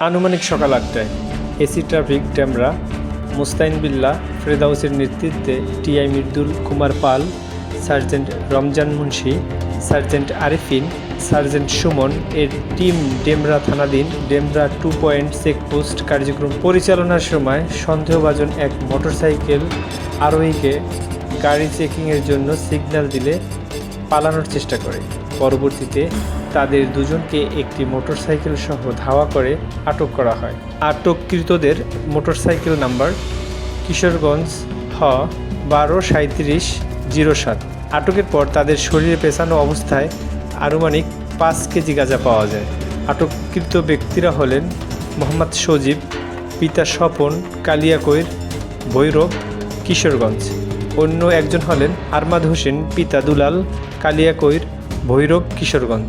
আনুমানিক সকাল আটটায় এসি ট্রাফিক ড্যামরা, মুস্তাইন বিল্লা, ফেরদাউসের নেতৃত্বে TI Mridul Kumar Pal, sergeant Ramzan Munshi, sergeant Arifin, sergeant Suman এর টিম ডেমরা থানাধীন ডেমরা টু পয়েন্ট চেকপোস্ট কার্যক্রম পরিচালনার সময় সন্দেহভাজন এক মোটরসাইকেল আরোহীকে গাড়ি চেকিংয়ের জন্য সিগন্যাল দিলে পালানোর চেষ্টা করে। পরবর্তীতে তাদের দুজনকে একটি মোটরসাইকেল সহ ধাওয়া করে আটক করা হয়। আটককৃতদের মোটরসাইকেল নাম্বার কিশোরগঞ্জ হ বারো সাঁত্রিশ জিরো সাত। আটকের পর তাদের শরীরে পেছানো অবস্থায় আনুমানিক পাঁচ কেজি গাঁজা পাওয়া যায়। আটককৃত ব্যক্তিরা হলেন মোহাম্মদ সজীব, পিতা স্বপন, কালিয়াকৈর, ভৈরব, কিশোরগঞ্জ। অন্য একজন হলেন আরমাদ হোসেন পিতা দুলাল কালিয়াকৈর ভৈরব কিশোরগঞ্জ।